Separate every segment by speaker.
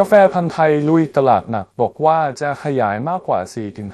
Speaker 1: กาแฟพันธุ์ไทยลุยตลาดหนัก บอกว่าจะขยายมากกว่า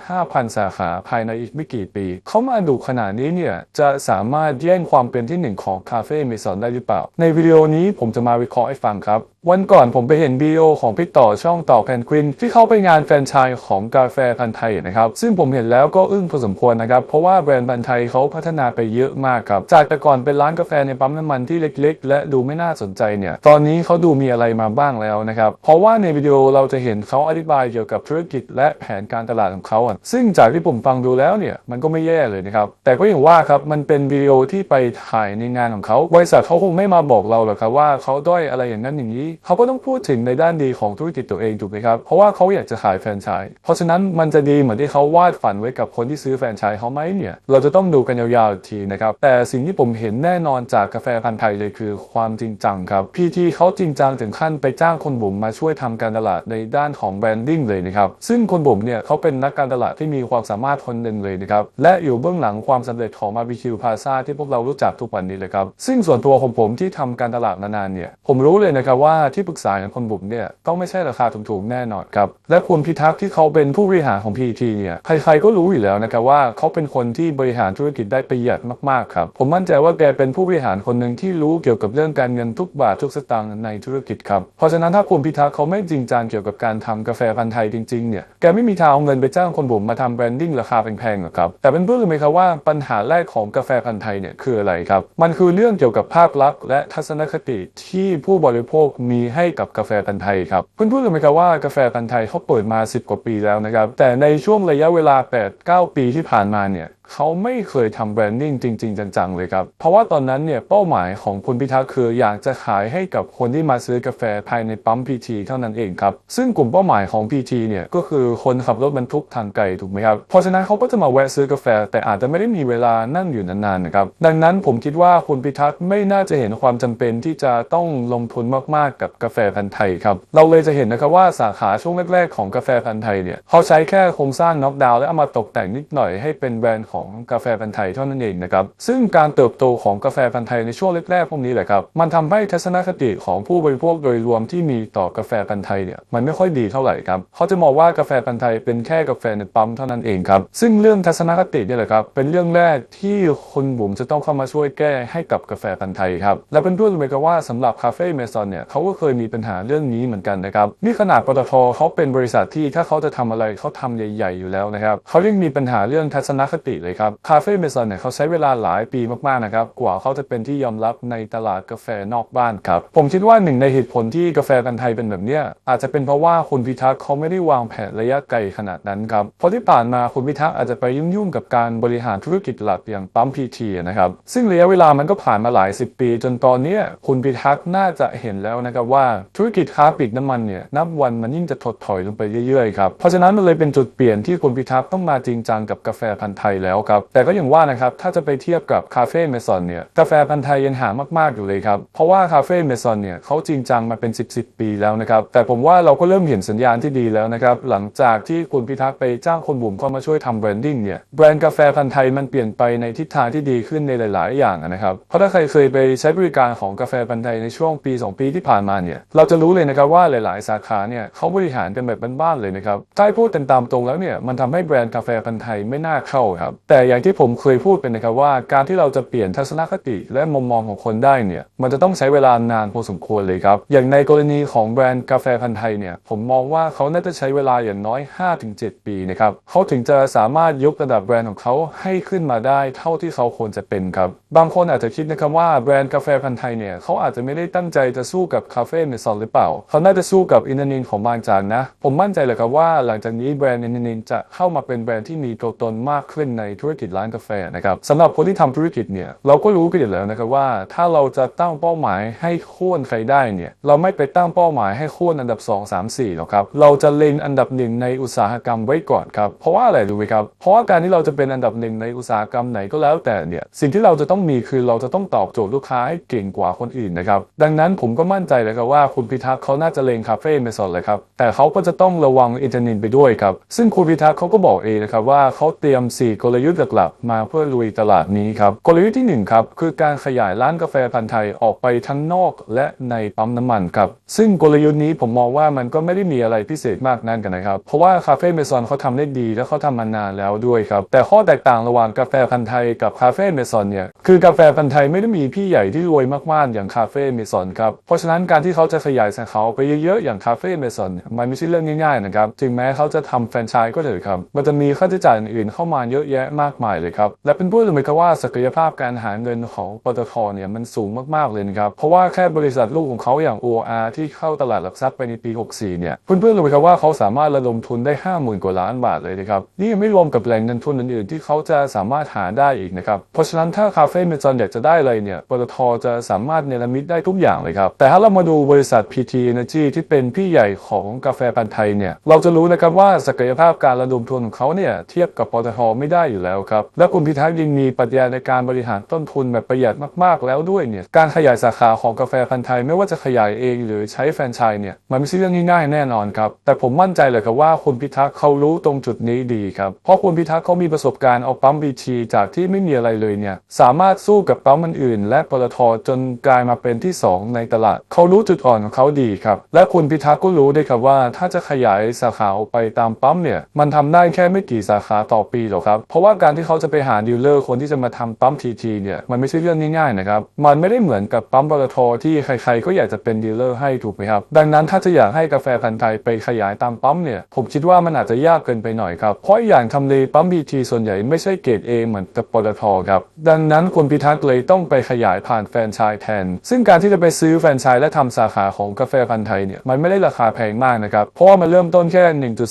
Speaker 1: 4-5,000 สาขาภายในอีกไม่กี่ปี เขามาดูขนาดนี้เนี่ย จะสามารถแย่งความเป็นที่หนึ่งของคาเฟ่เมซอนได้หรือเปล่า ในวิดีโอนี้ผมจะมาวิเคราะห์ให้ฟังครับ วันก่อนผมไปเห็นวิดีโอของพี่ต่อช่องต่อแพนกวิน ที่เขาไปงานแฟนชส์ของกาแฟพันธุ์ไทยนะครับ ซึ่งผมเห็นแล้วก็อึ้งพอสมควรนะครับ เพราะว่าแบรนด์พันธุ์ไทยเขาพัฒนาไปเยอะมากครับ จากแต่ก่อนเป็นร้านกาแฟในปั๊มน้ำมันที่เล็ก ๆ และดูไม่น่าสนใจเนี่ย ตอนนี้เขาดูมีอะไรมาบ้างแล้วนะครับ เพราะว่าในวิดีโอเราจะเห็นเขาอธิบายเกี่ยวกับธุรกิจและแผนการตลาดของเขาอะซึ่งจากที่ผมฟังดูแล้วเนี่ยมันก็ไม่แย่เลยนะครับ แต่ก็อย่างว่าครับมันเป็นวิดีโอที่ไปถ่ายในงานของเขาบริษัทเขาคงไม่มาบอกเราหรอกครับว่าเขาด้อยอะไรอย่างนั้นอย่างนี้ เขาก็ต้องพูดถึงในด้านดีของธุรกิจตัวเองถูกไหมครับ เพราะว่าเขาอยากจะขายแฟรนไชส์เพราะฉะนั้นมันจะดีเหมือนที่เขาวาดฝันไว้กับคนที่ซื้อแฟรนไชส์เขาไหมเนี่ยเราจะต้องดูกันยาวๆอีกทีนะครับแต่สิ่งที่ผมเห็นแน่นอนจากกาแฟพันธุ์ไทยเลยคือความจริงจังครับพีทีเขาจริงจังถึงขั้นไปจ้างคนบุ๋มมาช่วยททำการตลาดในด้านของแบรนดิ้งเลยนะครับ ซึ่งคนบุ๋มเนี่ยเขาเป็นนักการตลาดที่มีความสามารถคนหนึ่งเลยนะครับ และอยู่เบื้องหลังความสำเร็จของ BBQ Plaza ที่พวกเรารู้จักทุกวันนี้เลยครับ ซึ่งส่วนตัวของผมที่ทำการตลาดมานานเนี่ย ผมรู้เลยนะครับว่าที่ปรึกษาของคนบุ๋มเนี่ยต้องไม่ใช่ราคาถูกๆแน่นอนครับ และคุณพิทักษ์ที่เขาเป็นผู้บริหารของ PTT เนี่ยใครๆก็รู้อยู่แล้วนะครับว่าเขาเป็นคนที่บริหารธุรกิจได้ประหยัดมากๆครับผมมั่นใจว่าแกเป็นผู้บริหารคนหนึ่งที่รู้เกี่ยวกับเรื่องการเงินทุกบาททุกสตางค์ในธุรกิจครับเพราะฉะนั้นถ้าคุณพิทักษ์เขาไม่จริงจังเกี่ยวกับการทำกาแฟพันธุ์ไทยจริงๆเนี่ยแกไม่มีทางเอาเงินไปจ้างคนบุ๋มมาทำแบรนดิ้งราคาแพงๆหรอกครับแต่เป็นเพื่อนรู้ไหมครับว่าปัญหาแรกของกาแฟพันธุ์ไทยเนี่ยคืออะไรครับมันคือเรื่องเกี่ยวกับภาพลักษณ์และทัศนคติที่ผู้บริโภคมีให้กับกาแฟพันธุ์ไทยครับเพื่อนรู้ไหมครับว่ากาแฟพันธุ์ไทยเขาเปิดมา 10 กว่าปีแล้วนะครับแต่ในช่วงระยะเวลา 8-9 ปีที่ผ่านมาเนี่ยเขาไม่เคยทำแบรนดิ้งจริง ๆ จังๆเลยครับ เพราะว่าตอนนั้นเนี่ยเป้าหมายของคุณพิทักษ์คืออยากจะขายให้กับคนที่มาซื้อกาแฟภายในปั๊ม PT เท่านั้นเองครับ ซึ่งกลุ่มเป้าหมายของ PT เนี่ยก็คือคนขับรถบรรทุกทางไกลถูกไหมครับ เพราะฉะนั้นเขาก็จะมาแวะซื้อกาแฟ แต่อาจจะไม่ได้มีเวลานั่งอยู่นานๆนะครับดังนั้นผมคิดว่าคุณพิทักษ์ไม่น่าจะเห็นความจำเป็นที่จะต้องลงทุนมากๆกับกาแฟพันธุ์ไทยครับเราเลยจะเห็นนะครับว่าสาขาช่วงแรกๆของกาแฟพันธุ์ไทยเนี่ยเขาใช้แค่โครงสร้างน็อกดาวน์และเอามาตกแต่งนิดหน่อยให้เป็นแบรนด์ของกาแฟพันธุ์ไทยเท่านั้นเองนะครับซึ่งการเติบโตของกาแฟพันธุ์ไทยในช่วงแรกๆพวกนี้แหละครับมันทำให้ทัศนคติของผู้บริโภคโดยรวมที่มีต่อกาแฟพันธุ์ไทยเนี่ยมันไม่ค่อยดีเท่าไหร่ครับเขาจะมองว่ากาแฟพันธุ์ไทยเป็นแค่กาแฟในปั๊มเท่านั้นเองครับซึ่งเรื่องทัศนคติเนี่ยแหละครับเป็นเรื่องแรกที่คุณบุ๋มจะต้องเข้ามาช่วยแก้ให้กับกาแฟพันธุ์ไทยครับและเพื่อนๆรู้ไหมครับว่าสำหรับคาเฟ่เมซอนเนี่ยเขาก็เคยมีปัญหาเรื่องนี้เหมือนกันนะครับนี่ขนาดปตทเขาเป็นบริษัทที่ถ้าเขาจะทำอะไรเขาทำใหญ่ ๆ อยู่แล้วนะครับเขายังมีปัญหาเรื่องทัศนคติเลยครับ คาเฟ่เมซอนเนี่ยเขาใช้เวลาหลายปีมากๆนะครับ กว่าเขาจะเป็นที่ยอมรับในตลาดกาแฟนอกบ้านครับ ผมคิดว่าหนึ่งในเหตุผลที่กาแฟพันธุ์ไทยเป็นแบบเนี้ยอาจจะเป็นเพราะว่าคุณพิทักษ์เขาไม่ได้วางแผนระยะไกลขนาดนั้นครับเพราะที่ผ่านมาคุณพิทักษ์อาจจะไปยุ่งๆกับการบริหารธุรกิจหลักอย่างปั๊มพีทีนะครับซึ่งระยะเวลามันก็ผ่านมาหลายสิบปี จนตอนเนี้ยคุณพิทักษ์น่าจะเห็นแล้วนะครับว่าธุรกิจค้าปลีกน้ำมันเนี่ยนับวันมันยิ่งจะถดถอยลงไปเรื่อยๆครับเพราะฉะนั้นมันเลยเป็นจุดเปลี่ยนที่คุณพิทักษ์ต้องมาจริงจังกับกาแฟพันธุ์ไทยแล้วครับ แต่ก็อย่างว่านะครับ ถ้าจะไปเทียบกับคาเฟ่เมซอนเนี่ย กาแฟพันธุ์ไทยยังหามาก ๆ อยู่เลยครับ เพราะว่าคาเฟ่เมซอนเนี่ยเขาจริงจังมาเป็น 10 10ปีแล้วนะครับ แต่ผมว่าเราก็เริ่มเห็นสัญญาณที่ดีแล้วนะครับ หลังจากที่คุณพิทักษ์ไปจ้างคนบุ๋มเข้ามาช่วยทำแบรนดิ้งเนี่ย แบรนด์กาแฟพันธุ์ไทยมันเปลี่ยนไปในทิศทางที่ดีขึ้นในหลาย ๆ อย่างนะครับ เพราะถ้าใครเคยไปใช้บริการของกาแฟพันธุ์ไทยในช่วงปี 2 ปีที่ผ่านมาเนี่ย เราจะรู้เลยนะครับว่าหลาย ๆ สาขาเนี่ยเขาบริหารกันแบบบ้านๆเลยนะครับใต้พูดตามตรงแล้วเนี่ยมันทำให้แบรนด์กาแฟพันธุ์ไทยไม่น่าเข้าครับแต่อย่างที่ผมเคยพูดเป็นนะครับว่าการที่เราจะเปลี่ยนทัศนคติและมุมมองของคนได้เนี่ยมันจะต้องใช้เวลานานพอสมควรเลยครับ อย่างในกรณีของแบรนด์กาแฟพันธุ์ไทยเนี่ยผมมองว่าเขาน่าจะใช้เวลาอย่างน้อย 5-7 ปีนะครับเขาถึงจะสามารถยกระดับแบรนด์ของเขาให้ขึ้นมาได้เท่าที่เขาควรจะเป็นครับบางคนอาจจะคิดนะครับว่าแบรนด์กาแฟพันธุ์ไทยเนี่ยเขาอาจจะไม่ได้ตั้งใจจะสู้กับคาเฟ่เมซอนหรือเปล่า เขาน่าจะสู้กับอินเทอร์เน็ตของบางจากนะ ผมมั่นใจเลยครับว่าหลังจากนี้แบรนด์อินเทอร์เน็ตจะเข้ามาเป็นแบรนด์ที่มีตัวตนมากขึ้นในธุรกิจร้านกาแฟนะครับสำหรับคนที่ทำธุรกิจเนี่ยเราก็รู้กันอยู่แล้วนะครับว่าถ้าเราจะตั้งเป้าหมายให้โค่นใครได้เนี่ยเราไม่ไปตั้งเป้าหมายให้โค่นอันดับ 2 3 4หรอกครับเราจะเล็งอันดับหนึ่งในอุตสาหกรรมไว้ก่อนครับเพราะว่าอะไรรู้ไหมครับเพราะว่าการที่เราจะเป็นอันดับหนึ่งในอุตสาหกรรมไหนก็แล้วแต่เนี่ยสิ่งที่เราจะต้องมีคือเราจะต้องตอบโจทย์ลูกค้าให้เก่งกว่าคนอื่นนะครับดังนั้นผมก็มั่นใจเลยครับว่าคุณพิทักษ์เขาน่าจะเล็งคาเฟ่เมซอนเลยครับแต่เขาก็จะต้องระวังอินเทอร์เน็ตไปด้วยครับซึ่งคุณพิทักษ์เขาก็บอกเองนะครับว่าเขาเตรียม4กลยุทธ์หลักๆมาเพื่อลุยตลาดนี้ครับกลยุทธ์ที่หนึ่งครับ คือการขยายร้านกาแฟพันธุ์ไทยออกไปทั้งนอกและในปั๊มน้ำมันครับ ซึ่งกลยุทธ์นี้ผมมองว่ามันก็ไม่ได้มีอะไรพิเศษมากนั่นกันนะครับ เพราะว่าคาเฟ่เมซอนเขาทำได้ดีและเขาทำมานานแล้วด้วยครับ แต่ข้อแตกต่างระหว่างกาแฟพันธุ์ไทยกับคาเฟ่เมซอนเนี่ยคือกาแฟพันธุ์ไทยไม่ได้มีพี่ใหญ่ที่รวยมากๆอย่างคาเฟ่เมซอนครับเพราะฉะนั้นการที่เขาจะขยายสาขาไปเยอะๆอย่างคาเฟ่เมซอนมันไม่ใช่เรื่องง่ายๆนะครับถึงแม้เขาจะทำแฟรนไชส์ก็เถอะครับมันจะมีค่าใช้จ่ายอื่นเข้ามาเยอะแยะมากมายเลยครับ และเป็นพูดเลยครับว่าศักยภาพการหาเงินของปตทเนี่ยมันสูงมากๆเลยนะครับ เพราะว่าแค่บริษัทลูกของเขาอย่าง OR ที่เข้าตลาดหลักทรัพย์ไปในปี 64 เนี่ยเพื่อนๆรู้ไหมครับว่าเขาสามารถระดมทุนได้ 50,000 กว่าล้านบาทเลยนะครับ นี่ยังไม่รวมกับแหล่งเงินทุนอื่นๆ ที่เขาจะสามารถหาได้อีกนะครับ เพราะฉะนั้นถ้าคาเฟ่เมซอนอยากจะได้อะไรเนี่ยปตทจะสามารถเนรมิตได้ทุกอย่างเลยครับ แต่ถ้าเรามาดูบริษัท PT Energy ที่เป็นพี่ใหญ่ของกาแฟพันธุ์ไทยเนี่ยเราจะรู้นะครับว่าศักยภาพการระดมทุนของเขาเนี่ยเทียบกับปตทไม่ได้อยู่แล้วครับ และคุณพิทักษ์ยังมีปรัชญาในการบริหารต้นทุนแบบประหยัดมากๆแล้วด้วยเนี่ยการขยายสาขาของกาแฟพันธุ์ไทยไม่ว่าจะขยายเองหรือใช้แฟรนไชส์เนี่ยมันไม่ใช่เรื่องง่ายแน่นอนครับแต่ผมมั่นใจเลยครับว่าคุณพิทักษ์เขารู้ตรงจุดนี้ดีครับเพราะคุณพิทักษ์เขามีประสบการณ์เอาปั๊มบีทีจากที่ไม่มีอะไรเลยเนี่ยสามารถสู้กับปั๊มอื่น และปตทจนกลายมาเป็นที่ 2 ในตลาด เขารู้จุดอ่อนของเขาดีครับและคุณพิทักษ์ก็รู้ด้วยครับว่าถ้าจะขยายสาขาออกไปตามปั๊มเนี่ยมันทำได้แค่ไม่กี่สาขาต่อปีหรอกครับเพราะว่าการที่เขาจะไปหาดีลเลอร์คนที่จะมาทำปั๊มทีทีเนี่ยมันไม่ใช่เรื่องง่ายๆนะครับมันไม่ได้เหมือนกับปั๊มปตทที่ใครๆก็อยากจะเป็นดีลเลอร์ให้ถูกไหมครับดังนั้นถ้าจะอยากให้กาแฟพันธุ์ไทยไปขยายตามปั๊มเนี่ยผมคิดว่ามันอาจจะยากเกินไปหน่อยครับเพราะอย่างทำเลปั๊มบีทีส่วนใหญ่ไม่ใช่เกรด A เหมือนกับปตทครับดังนั้นคุณพิทักษ์เลยต้องไปขยายผ่านแฟรนไชส์แทน ซึ่งการที่จะไปซื้อแฟรนไชส์และทำสาขาของกาแฟพันธุ์ไทยเนี่ยมันไม่ได้ราคาแพงมากนะครับเพราะว่ามันเริ่มต้นแค่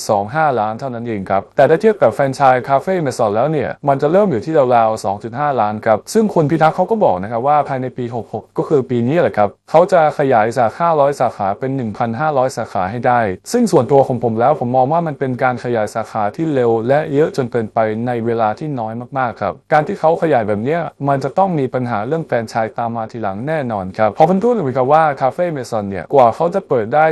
Speaker 1: 1.25 ล้านเท่านั้นเองครับแต่ถ้าเทียบกับแฟรนไชส์คาเฟ่เมซอนแล้วเนี่ยมันจะเริ่มอยู่ที่ราวๆ2.5 ล้านครับซึ่งคุณพิทักษ์เขาก็บอกนะครับว่าภายในปี 66 ก็คือปีนี้แหละครับเขาจะขยายจาก 500 สาขาเป็น 1,500 สาขาให้ได้ ซึ่งส่วนตัวของผมแล้วผมมองว่ามันเป็นการขยายสาขาที่เร็ว และเยอะจนเกินไปในเวลาที่น้อยมากๆครับการที่เขาขยายแบบนี้มันจะต้องมีปัญหาเรื่องแฟรนไชส์ตามมาทีหลังแน่นอนครับเพอเพิ่นพูดเลยครับว่าคาเฟ่เมซอนเนี่ยกว่าเขาจะเปิดได้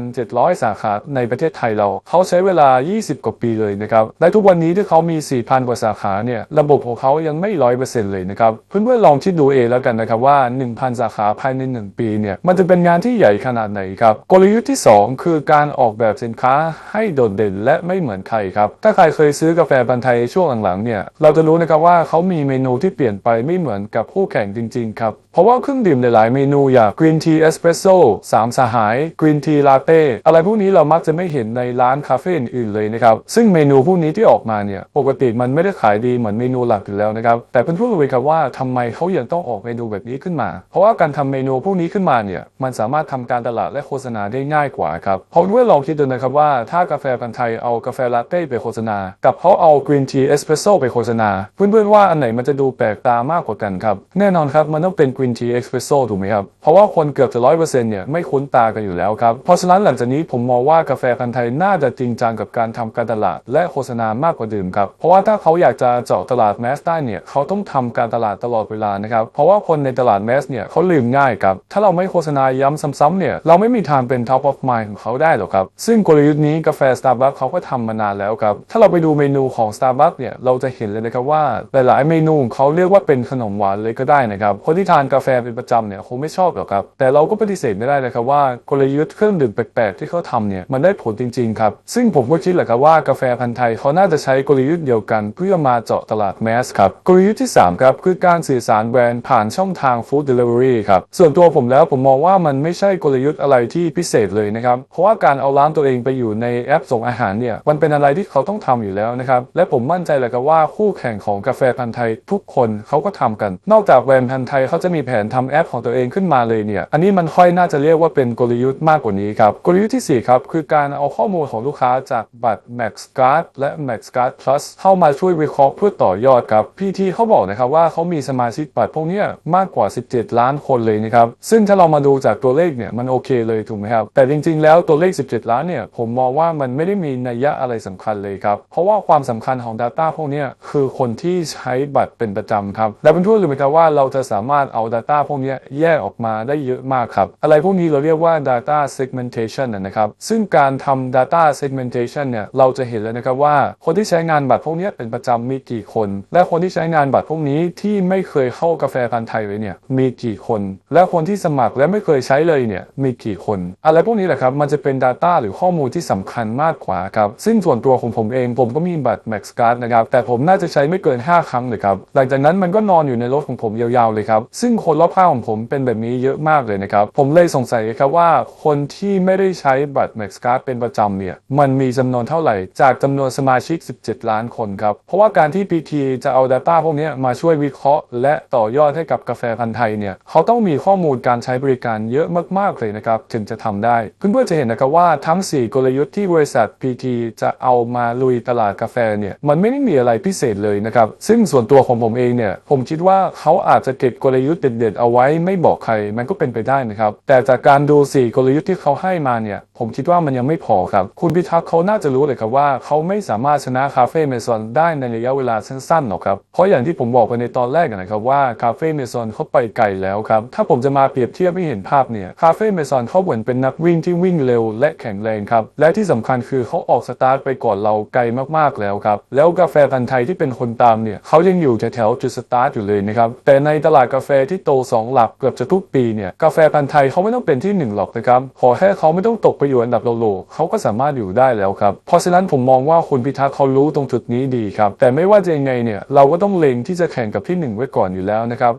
Speaker 1: 3,700 สาขาในประเทศไทยเรา เขาใช้เวลา 20 กว่าปีเลยนะครับและทุกวันนี้ที่เขามี 4,000กว่าสาขาเนี่ยระบบของเขายังไม่ร้อยเปอร์เซ็นต์เลยนะครับเพื่อนๆลองคิดดูเองแล้วกันนะครับว่า 1,000 สาขาภายใน 1 ปีเนี่ยมันจะเป็นงานที่ใหญ่ขนาดไหนครับกลยุทธ์ที่ 2 คือการออกแบบสินค้าให้โดดเด่นและไม่เหมือนใครครับถ้าใครเคยซื้อกาแฟบันไทยช่วงหลังๆเนี่ยเราจะรู้นะครับว่าเขามีเมนูที่เปลี่ยนไปไม่เหมือนกับคู่แข่งจริงๆครับเพราะว่าเครื่องดื่มหลายๆเมนูอย่างกรีนทีเอสเปรสโซ่สามสหายกรีนทีลาเต้อะไรพวกนี้เรามักจะไม่เห็นในร้านคาเฟ่อื่นๆเลยนะครับซึ่งเมนูพวกนี้ที่ออกมาเนี่ยปกติมันไม่ได้ขายดีเหมือนเมนูหลักอยู่แล้วนะครับ แต่เป็นผู้รู้เลยครับว่าทำไมเขายังต้องออกเมนูแบบนี้ขึ้นมา เพราะว่าการทำเมนูพวกนี้ขึ้นมาเนี่ยมันสามารถทำการตลาดและโฆษณาได้ง่ายกว่าครับเพราะด้วยลองคิดดูนะครับว่าถ้ากาแฟพันธ์ไทยเอากาแฟลาเต้ไปโฆษณา กับเขาเอากรีนทีเอสเปรสโซ่ไปโฆษณา เพื่อนๆว่าอันไหนมันจะดูแปลกตามากกว่ากันครับ แน่นอนครับมันต้องเป็นกรีนทีเอสเปรสโซ่ถูกไหมครับ เพราะว่าคนเกือบจะร้อยเปอร์เซ็นต์เนี่ยไม่คุ้นตากันอยู่แล้วครับ เพราะฉะนั้นหลังจากนี้ผมมองว่ากาแฟพันธ์ไทยน่าจะจริงจังกับการทำการตลาดและโฆษณามากกว่าเดิมครับ เพราะว่าถ้าเขาอยากจะเจาะตลาดแมสได้เนี่ยเขาต้องทำการตลาดตลอดเวลานะครับเพราะว่าคนในตลาดแมสเนี่ยเขาลืมง่ายครับถ้าเราไม่โฆษณาย้ำซ้ำๆเนี่ยเราไม่มีทางเป็น top of mind ของเขาได้หรอกครับซึ่งกลยุทธ์นี้กาแฟ Starbucks เขาก็ทำมานานแล้วครับถ้าเราไปดูเมนูของ Starbucks เนี่ยเราจะเห็นเลยนะครับว่าหลายๆเมนูของเขาเรียกว่าเป็นขนมหวานเลยก็ได้นะครับคนที่ทานกาแฟเป็นประจำเนี่ยคงไม่ชอบหรอกครับแต่เราก็ปฏิเสธไม่ได้นะครับว่ากลยุทธ์เครื่องดื่มแปลกๆที่เขาทำเนี่ยมันได้ผลจริงๆครับซึ่งผมก็คิดแหละครับว่ากาแฟพันธุ์ไทยเขาน่าจะใช้กลยุทธ์เดียวกันเพื่อมาเจาะตลาดแมสครับกลยุทธ์ที่สามครับ คือการสื่อสารแบรนด์ผ่านช่องทางฟู้ดเดลิเวอรี่ครับ ส่วนตัวผมแล้วผมมองว่ามันไม่ใช่กลยุทธ์อะไรที่พิเศษเลยนะครับ เพราะว่าการเอาร้านตัวเองไปอยู่ในแอปส่งอาหารเนี่ยมันเป็นอะไรที่เขาต้องทำอยู่แล้วนะครับ และผมมั่นใจเลยครับว่าคู่แข่งของกาแฟพันธุ์ไทยทุกคนเขาก็ทำกัน นอกจากแบรนด์พันธุ์ไทยเขาจะมีแผนทำแอปของตัวเองขึ้นมาเลยเนี่ยอันนี้มันค่อยน่าจะเรียกว่าเป็นกลยุทธ์มากกว่านี้ครับกลยุทธ์ที่สี่ครับคือการเอาข้อมูลของลูกค้าจากบัตร Max Card และ Max Card Plus เข้ามาช่วยวิเคราะห์เพื่อต่อยอดครับพี่ทีเขาบอกนะครับว่าเขามีสมาชิกบัตรพวกนี้มากกว่า 17 ล้านคนเลยนะครับซึ่งถ้าเรามาดูจากตัวเลขเนี่ยมันโอเคเลยถูกไหมครับแต่จริง ๆ แล้วตัวเลข 17 ล้านเนี่ยผมมองว่ามันไม่ได้มีนัยยะอะไรสำคัญเลยครับเพราะว่าความสำคัญของ Data พวกนี้คือคนที่ใช้บัตรเป็นประจำครับและเป็นทั่วเลยไหมครับว่าเราจะสามารถเอา Data พวกนี้แยกออกมาได้เยอะมากครับอะไรพวกนี้เราเรียกว่า data segmentation นะครับซึ่งการทำ data segmentation เนี่ยเราจะเห็นเลยนะครับว่าคนที่ใช้งานบัตรพวกนี้เป็นประประจำมีกี่คน และคนที่ใช้งานบัตรพวกนี้ที่ไม่เคยเข้ากาแฟพันธ์ไทยเลยเนี่ยมีกี่คน และคนที่สมัครและไม่เคยใช้เลยเนี่ยมีกี่คน อะไรพวกนี้แหละครับมันจะเป็น Data หรือข้อมูลที่สำคัญมากกว่าครับซึ่งส่วนตัวของผมเองผมก็มีบัตร Max Card นะครับแต่ผมน่าจะใช้ไม่เกิน 5 ครั้งเลยครับหลังจากนั้นมันก็นอนอยู่ในรถของผมยาวๆเลยครับซึ่งคนรอบข้างของผมเป็นแบบนี้เยอะมากเลยนะครับผมเลยสงสัยครับว่าคนที่ไม่ได้ใช้บัตร Max Card เป็นประจำเนี่ยมันมีจำนวนเท่าไหร่ จากจำนวนสมาชิก 17 ล้านคนครับเพราะว่าการที่ PT จะเอา Data พวกนี้มาช่วยวิเคราะห์ และต่อยอดให้กับกาแฟพันธ์ไทยเนี่ยเขาต้องมีข้อมูลการใช้บริการเยอะมากๆเลยนะครับถึงจะทำได้ เพื่อนๆจะเห็นนะครับว่าทั้ง 4 กลยุทธ์ที่บริษัท PT จะเอามาลุยตลาดกาแฟเนี่ยมันไม่ได้มีอะไรพิเศษเลยนะครับซึ่งส่วนตัวของผมเองเนี่ยผมคิดว่าเขาอาจจะเก็บกลยุทธ์เด็ดๆเอาไว้ไม่บอกใครมันก็เป็นไปได้นะครับแต่จากการดู 4 กลยุทธ์ที่เขาให้มาเนี่ย ผมคิดว่ามันยังไม่พอครับ คุณพิทักษ์เขาน่าจะรู้เลยครับว่าเขาไม่สามารถชนะคาเฟ่เมซอนได้ในระยะเวลาสั้นๆหรอกครับ เพราะอย่างที่ผมบอกไปในตอนแรกนะครับว่าคาเฟ่เมซอนเขาไปไกลแล้วครับ ถ้าผมจะมาเปรียบเทียบให้เห็นภาพเนี่ยคาเฟ่เมซอนเขาเหมือนเป็นนักวิ่งที่วิ่งเร็วและแข็งแรงครับ และที่สำคัญคือเขาออกสตาร์ทไปก่อนเราไกลมากๆแล้วครับ แล้วกาแฟพันธ์ไทยที่เป็นคนตามเนี่ยเขายังอยู่แถวๆจุดสตาร์ทอยู่เลยนะครับแต่ในตลาดกาแฟที่โตสองหลักเกือบจะทุกปีเนี่ยกาแฟพันธ์ไทยเขาไม่ต้องเป็นที่หนึ่งหรอกนะครับขอแค่เขาไม่ต้องตกไปอยู่อันดับโลกเขาก็สามารถอยู่ได้แล้วครับ เพราะฉะนั้นผมมองว่าคุณพิทักษ์เขารู้ตรงจุดนี้ดีครับ แต่ไม่ว่าจะยังไงเนี่ยเราก็ต้องเล็งที่จะแข่งกับที่หนึ่งไว้ก่อนอยู่แล้วนะครับ